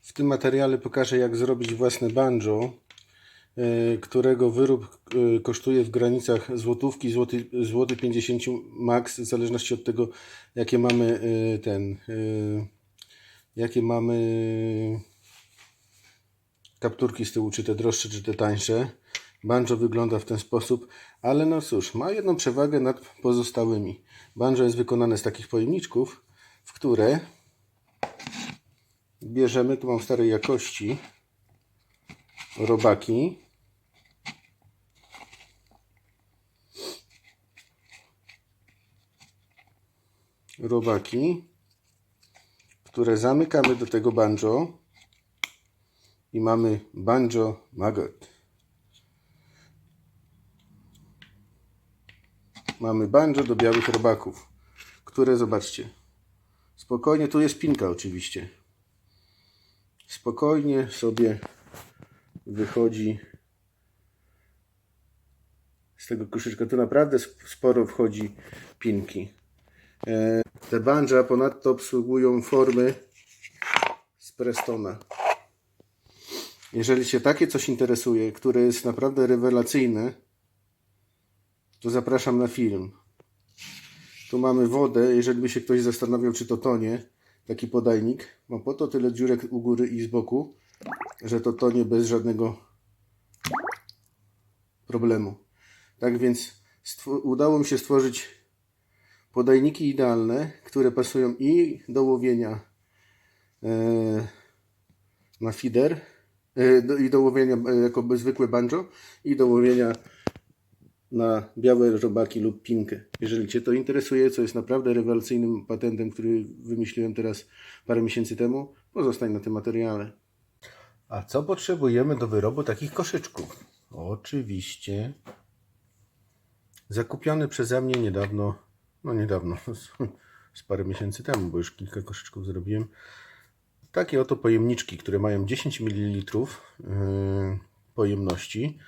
W tym materiale pokażę jak zrobić własne banjo, y, którego wyrób y, kosztuje w granicach złotówki, złoty, złoty 50 max, w zależności od tego jakie mamy y, ten, jakie mamy kapturki z tyłu, czy te droższe, czy te tańsze. Banjo wygląda w ten sposób, ale no cóż, ma jedną przewagę nad pozostałymi. Banjo jest wykonane z takich pojemniczków, w które bierzemy, tu mam starej jakości, robaki. Robaki, które zamykamy do tego banjo i mamy banjo maggot. Mamy banjo do białych robaków, które zobaczcie. Spokojnie, tu jest pinka oczywiście. Spokojnie sobie wychodzi z tego koszyczka. Tu naprawdę sp- sporo wchodzi pinki. E, Te banja ponadto obsługują formy z Prestona. Jeżeli się takie coś interesuje, które jest naprawdę rewelacyjne, to zapraszam na film. Tu mamy wodę, jeżeli by się ktoś zastanawiał, czy to tonie, taki podajnik. Ma po to tyle dziurek u góry i z boku, że to tonie bez żadnego problemu. Tak więc udało mi się stworzyć podajniki idealne, które pasują i do łowienia e, na feeder, e, do, i do łowienia e, jako zwykłe banjo, i do łowienia na białe robaki lub pinkę. Jeżeli Cię to interesuje, co jest naprawdę rewelacyjnym patentem, który wymyśliłem teraz parę miesięcy temu, pozostań na tym materiale. A co potrzebujemy do wyrobu takich koszyczków? Oczywiście zakupiony przeze mnie niedawno, no niedawno, z, z parę miesięcy temu, bo już kilka koszyczków zrobiłem. Takie oto pojemniczki, które mają 10 ml yy, pojemności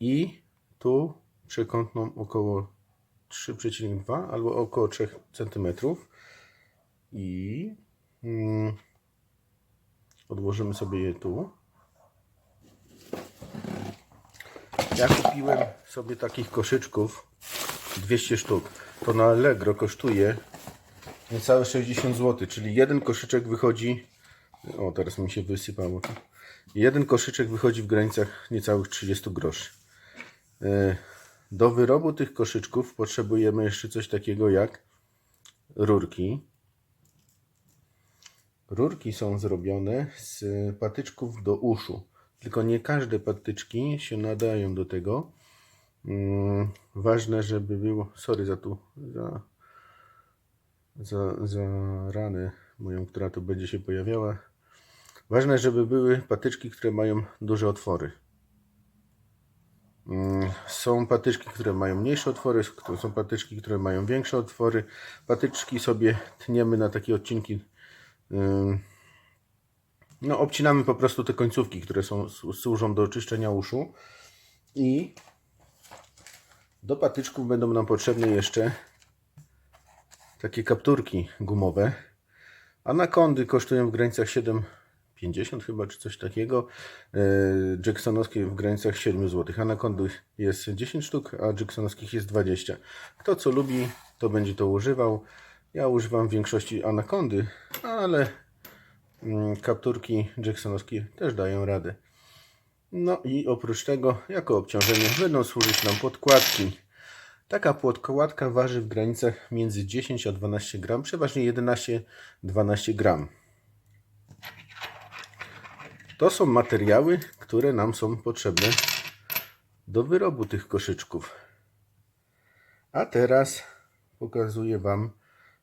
i tu przekątną około 3,2 albo około 3 cm i mm, odłożymy sobie je tu. Ja kupiłem sobie takich koszyczków 200 sztuk. To na Allegro kosztuje niecałe 60 zł, czyli jeden koszyczek wychodzi. O, teraz mi się wysypało. Jeden koszyczek wychodzi w granicach niecałych 30 groszy. E, Do wyrobu tych koszyczków potrzebujemy jeszcze coś takiego jak rurki. Rurki są zrobione z patyczków do uszu. Tylko nie każde patyczki się nadają do tego. Mm, Ważne, żeby było. Sorry za tu. Za, za, za ranę moją, która tu będzie się pojawiała. Ważne, żeby były patyczki, które mają duże otwory. Mm, Są patyczki, które mają mniejsze otwory, są patyczki, które mają większe otwory. Patyczki sobie tniemy na takie odcinki. No, obcinamy po prostu te końcówki, które są, służą do czyszczenia uszu. I do patyczków będą nam potrzebne jeszcze takie kapturki gumowe. Anakondy kosztują w granicach 7,50 chyba, czy coś takiego. E, Jacksonowskie w granicach 7 zł. Anakondy jest 10 sztuk, a Jacksonowskich jest 20. Kto co lubi, to będzie to używał. Ja używam w większości anakondy, ale mm, kapturki Jacksonowskie też dają radę. No i oprócz tego, jako obciążenie będą służyć nam podkładki. Taka podkładka waży w granicach między 10 a 12 gram, przeważnie 11-12 gram. To są materiały, które nam są potrzebne do wyrobu tych koszyczków. A teraz pokazuję Wam,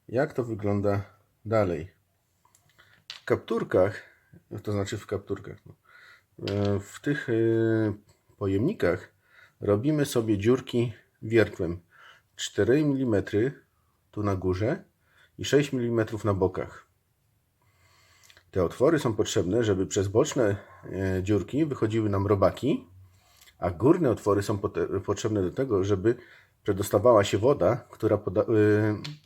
jak to wygląda dalej. W kapturkach, to znaczy w kapturkach, no, e, w tych e, pojemnikach robimy sobie dziurki wiertłem 4 mm tu na górze i 6 mm na bokach. Te otwory są potrzebne, żeby przez boczne e, dziurki wychodziły nam robaki, a górne otwory są potrzebne do tego, żeby przedostawała się woda, która y,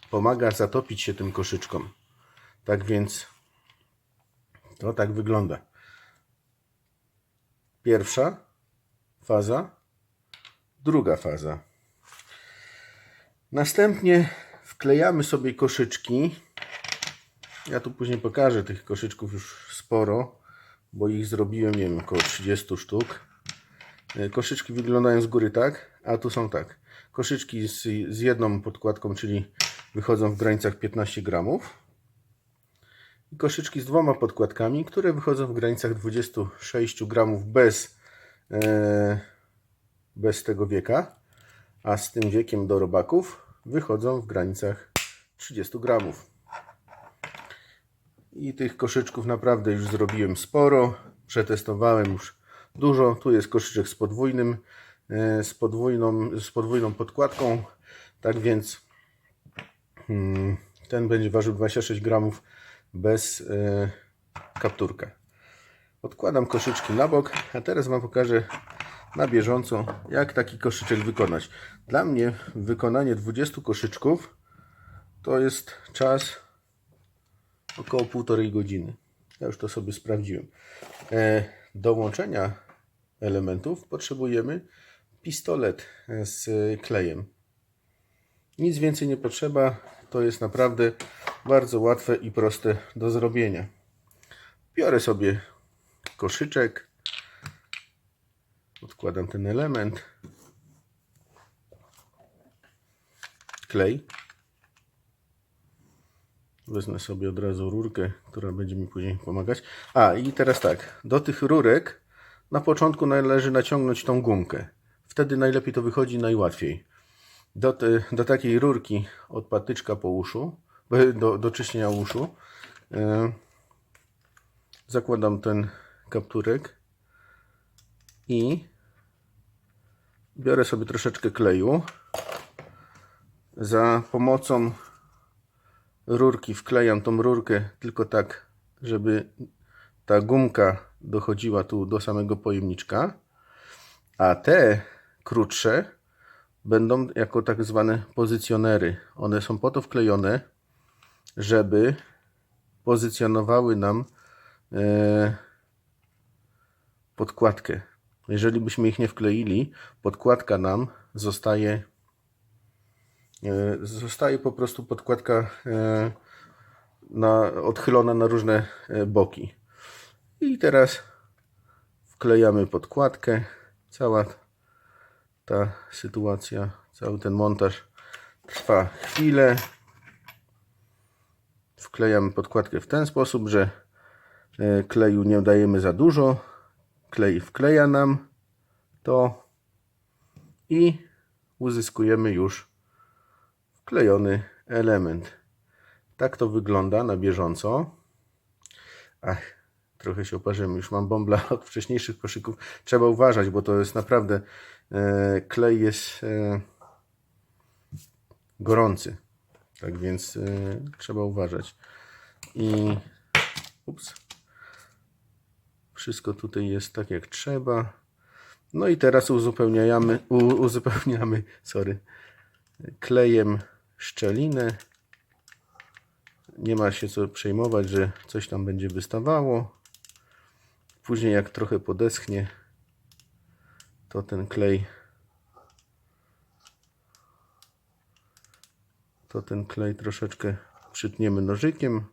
pomaga zatopić się tym koszyczkom. Tak więc To tak wygląda. Pierwsza faza, druga faza. Następnie wklejamy sobie koszyczki. Ja tu później pokażę tych koszyczków już sporo, bo ich zrobiłem, nie wiem, około 30 sztuk. E, Koszyczki wyglądają z góry tak, a tu są tak. Koszyczki z, z jedną podkładką, czyli wychodzą w granicach 15 gramów. I koszyczki z dwoma podkładkami, które wychodzą w granicach 26 gramów bez, e, bez tego wieka, a z tym wiekiem do robaków wychodzą w granicach 30 gramów. I tych koszyczków naprawdę już zrobiłem sporo. Przetestowałem już dużo. Tu jest koszyczek z podwójnym, e, z podwójną, z podwójną podkładką. Tak więc mm, ten będzie ważył 26 gramów bez e, kapturka. Odkładam koszyczki na bok, a teraz Wam pokażę na bieżąco, jak taki koszyczek wykonać. Dla mnie wykonanie 20 koszyczków to jest czas około półtorej godziny. Ja już to sobie sprawdziłem. E, do łączenia elementów potrzebujemy pistolet z klejem. Nic więcej nie potrzeba. To jest naprawdę bardzo łatwe i proste do zrobienia. Biorę sobie koszyczek, odkładam ten element, klej. Wezmę sobie od razu rurkę, która będzie mi później pomagać. A i teraz tak, do tych rurek na początku należy naciągnąć tą gumkę. Wtedy najlepiej to wychodzi najłatwiej. Do, te, do takiej rurki od patyczka po uszu, do, do czyszczenia uszu, e, zakładam ten kapturek i biorę sobie troszeczkę kleju. Za pomocą rurki wklejam tą rurkę tylko tak, żeby ta gumka dochodziła tu do samego pojemniczka, a te krótsze będą jako tak zwane pozycjonery. One są po to wklejone, żeby pozycjonowały nam e, podkładkę. Jeżeli byśmy ich nie wkleili, podkładka nam zostaje zostaje po prostu podkładka e, na, odchylona na różne e, boki. I teraz wklejamy podkładkę. Cała ta sytuacja, cały ten montaż trwa chwilę. Wklejamy podkładkę w ten sposób, że e, kleju nie dajemy za dużo. Klej wkleja nam to i uzyskujemy już wklejony element. Tak to wygląda na bieżąco. Ach, trochę się oparzyłem. Już mam bąbla od wcześniejszych koszyków. Trzeba uważać, bo to jest naprawdę e, klej jest e, gorący. Tak więc e, trzeba uważać. I ups. Wszystko tutaj jest tak jak trzeba. No i teraz uzupełniamy, u, uzupełniamy sorry, klejem szczelinę. Nie ma się co przejmować, że coś tam będzie wystawało. Później jak trochę podeschnie, to ten klej to ten klej troszeczkę przytniemy nożykiem.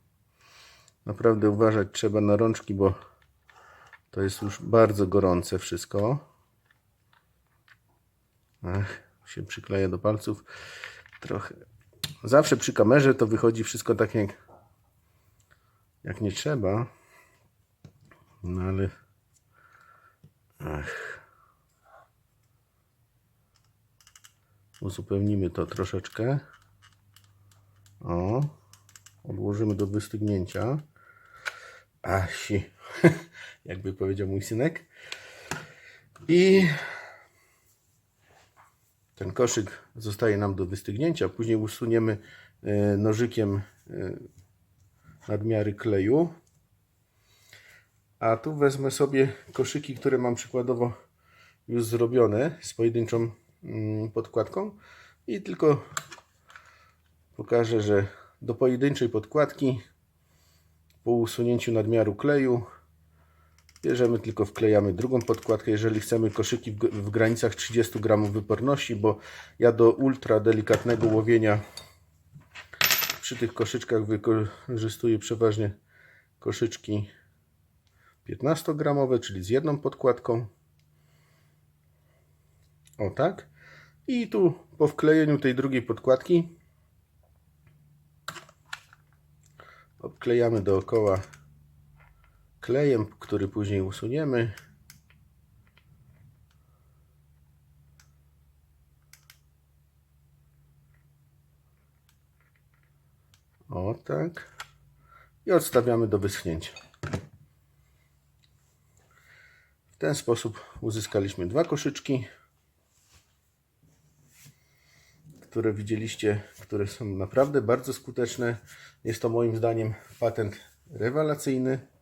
Naprawdę uważać trzeba na rączki, bo to jest już bardzo gorące wszystko. Ach, się przykleja do palców. Trochę. Zawsze przy kamerze to wychodzi wszystko tak jak, jak nie trzeba. No ale. Ach. Uzupełnimy to troszeczkę. O. Odłożymy do wystygnięcia. Asi. Jakby powiedział mój synek. I ten koszyk zostaje nam do wystygnięcia. Później usuniemy e, nożykiem e, nadmiary kleju. A tu wezmę sobie koszyki, które mam przykładowo już zrobione z pojedynczą mm, podkładką i tylko pokażę, że do pojedynczej podkładki po usunięciu nadmiaru kleju bierzemy tylko wklejamy drugą podkładkę, jeżeli chcemy koszyki w, granicach 30 gramów wyporności, bo ja do ultra delikatnego łowienia przy tych koszyczkach wykorzystuję przeważnie koszyczki 15 gramowe, czyli z jedną podkładką. O tak. I tu po wklejeniu tej drugiej podkładki obklejamy dookoła klejem, który później usuniemy. O tak. I odstawiamy do wyschnięcia. W ten sposób uzyskaliśmy dwa koszyczki, które widzieliście, które są naprawdę bardzo skuteczne. Jest to moim zdaniem patent rewelacyjny.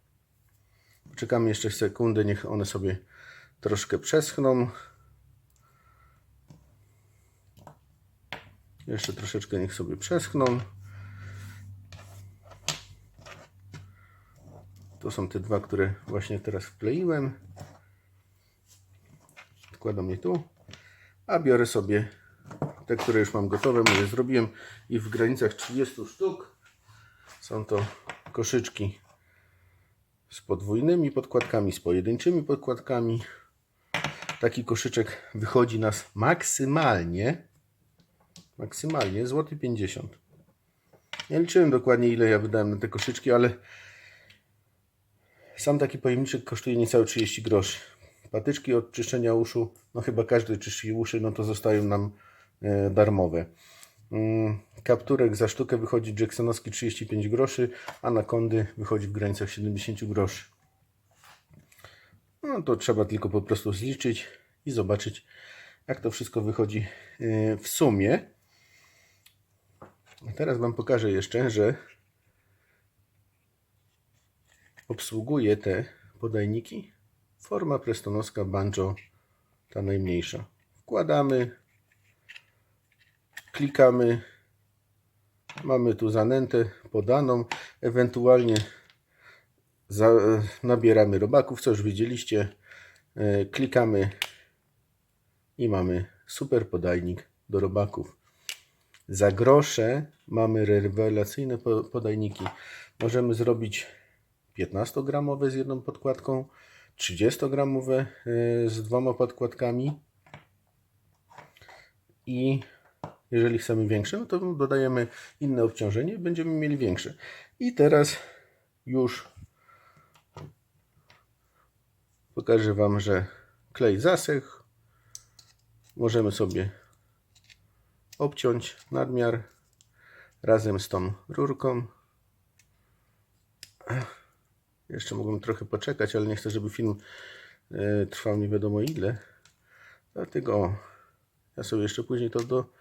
Czekamy jeszcze sekundę, niech one sobie troszkę przeschną. Jeszcze troszeczkę niech sobie przeschną. To są te dwa, które właśnie teraz wkleiłem. Wkładam je tu. A biorę sobie te, które już mam gotowe. Mówię, zrobiłem i w granicach 30 sztuk. Są to koszyczki z podwójnymi podkładkami, z pojedynczymi podkładkami. Taki koszyczek wychodzi nas maksymalnie maksymalnie złoty 50. Nie liczyłem dokładnie ile ja wydałem na te koszyczki, ale sam taki pojemniczek kosztuje niecałe 30 groszy. Patyczki od czyszczenia uszu, no chyba każdy czyści uszy, no to zostają nam e, darmowe. Mm, Kapturek za sztukę wychodzi Jacksonowski 35 groszy, a na kondy wychodzi w granicach 70 groszy. No to trzeba tylko po prostu zliczyć i zobaczyć, jak to wszystko wychodzi e, w sumie. A teraz Wam pokażę jeszcze, że obsługuje te podajniki forma prestonowska banjo, ta najmniejsza. Wkładamy, klikamy, mamy tu zanętę podaną, ewentualnie za, nabieramy robaków, co już widzieliście, E, klikamy i mamy super podajnik do robaków. Za grosze mamy rewelacyjne po- podajniki. Możemy zrobić 15-gramowe z jedną podkładką, 30-gramowe y, z dwoma podkładkami i jeżeli chcemy większe, no to dodajemy inne obciążenie, będziemy mieli większe. I teraz już pokażę Wam, że klej zasechł. Możemy sobie obciąć nadmiar razem z tą rurką. Jeszcze mógłbym trochę poczekać, ale nie chcę, żeby film e, trwał nie wiadomo ile. Dlatego ja sobie jeszcze później to do,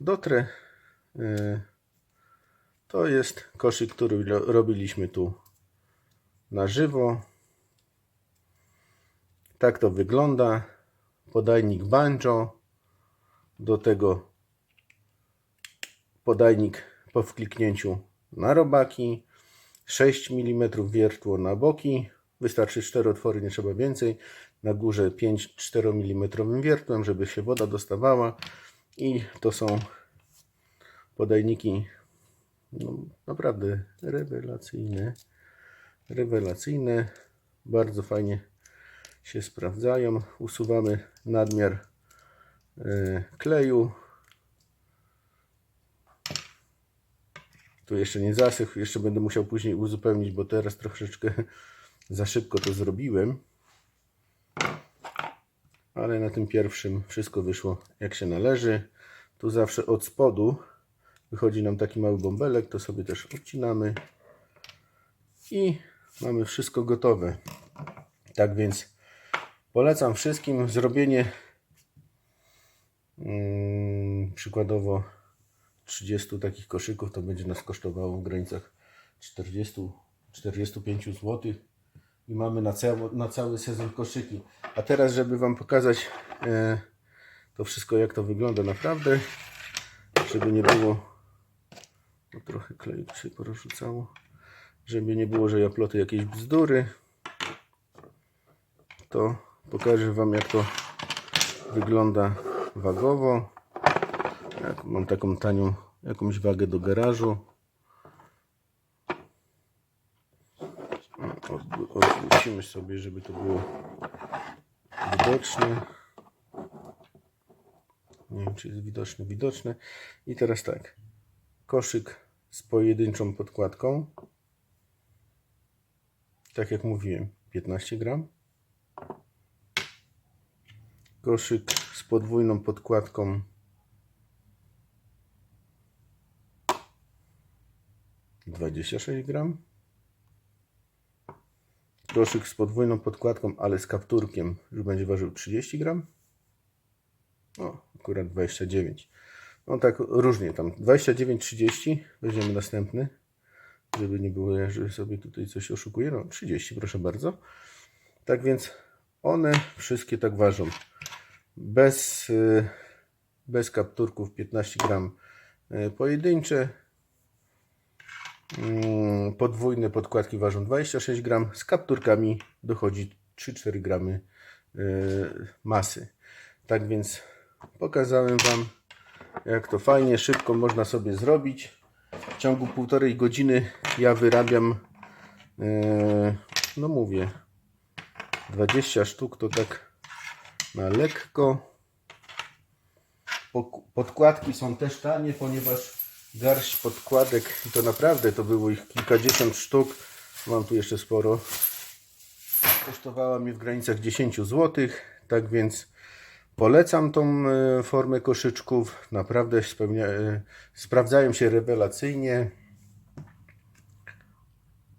dotrę. E, to jest koszyk, który ro- robiliśmy tu na żywo. Tak to wygląda. Podajnik banjo. Do tego podajnik po wkliknięciu na robaki. 6 mm wiertło na boki. Wystarczy 4 otwory, nie trzeba więcej. Na górze 5 4 mm wiertłem, żeby się woda dostawała. I to są podajniki no, naprawdę rewelacyjne. Rewelacyjne. Bardzo fajnie się sprawdzają. Usuwamy nadmiar e, kleju. Tu jeszcze nie zasychł, jeszcze będę musiał później uzupełnić, bo teraz troszeczkę za szybko to zrobiłem. Ale na tym pierwszym wszystko wyszło jak się należy. Tu zawsze od spodu wychodzi nam taki mały bąbelek, to sobie też odcinamy. I mamy wszystko gotowe. Tak więc polecam wszystkim zrobienie mm, przykładowo 30 takich koszyków to będzie nas kosztowało w granicach 40, 45 zł i mamy na cały, na cały sezon koszyki. A teraz, żeby Wam pokazać e, to wszystko, jak to wygląda naprawdę, żeby nie było, no trochę kleju tu się żeby nie było, że ja ploty jakieś bzdury, to pokażę Wam jak to wygląda wagowo. Jak mam taką tanią jakąś wagę do garażu. Odwrócimy sobie, żeby to było widoczne. Nie wiem, czy jest widoczne, widoczne. I teraz tak. Koszyk z pojedynczą podkładką. Tak jak mówiłem, 15 gram. Koszyk z podwójną podkładką. Dwadzieścia sześć gram. Koszyk z podwójną podkładką, ale z kapturkiem już będzie ważył 30 gram. O, akurat 29. No tak różnie tam. 29-30. Weźmiemy następny. Żeby nie było, że sobie tutaj coś oszukuję. No 30, proszę bardzo. Tak więc one wszystkie tak ważą. Bez, y, bez kapturków 15 gram y, pojedyncze. Mm, Podwójne podkładki ważą 26 gram. Z kapturkami dochodzi 3-4 gramy y, masy. Tak więc pokazałem Wam, jak to fajnie, szybko można sobie zrobić. W ciągu półtorej godziny ja wyrabiam, e, no mówię, 20 sztuk to tak na lekko. Podkładki są też tanie, ponieważ garść podkładek, i to naprawdę to było ich kilkadziesiąt sztuk, mam tu jeszcze sporo, kosztowała mnie w granicach 10 zł, tak więc polecam tą e, formę koszyczków, naprawdę spełnia, e, sprawdzają się rewelacyjnie.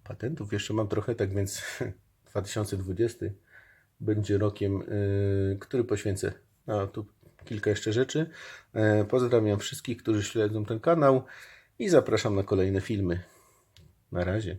Patentów jeszcze mam trochę, tak więc 2020 będzie rokiem, e, który poświęcę. A tu kilka jeszcze rzeczy. E, Pozdrawiam wszystkich, którzy śledzą ten kanał i zapraszam na kolejne filmy. Na razie.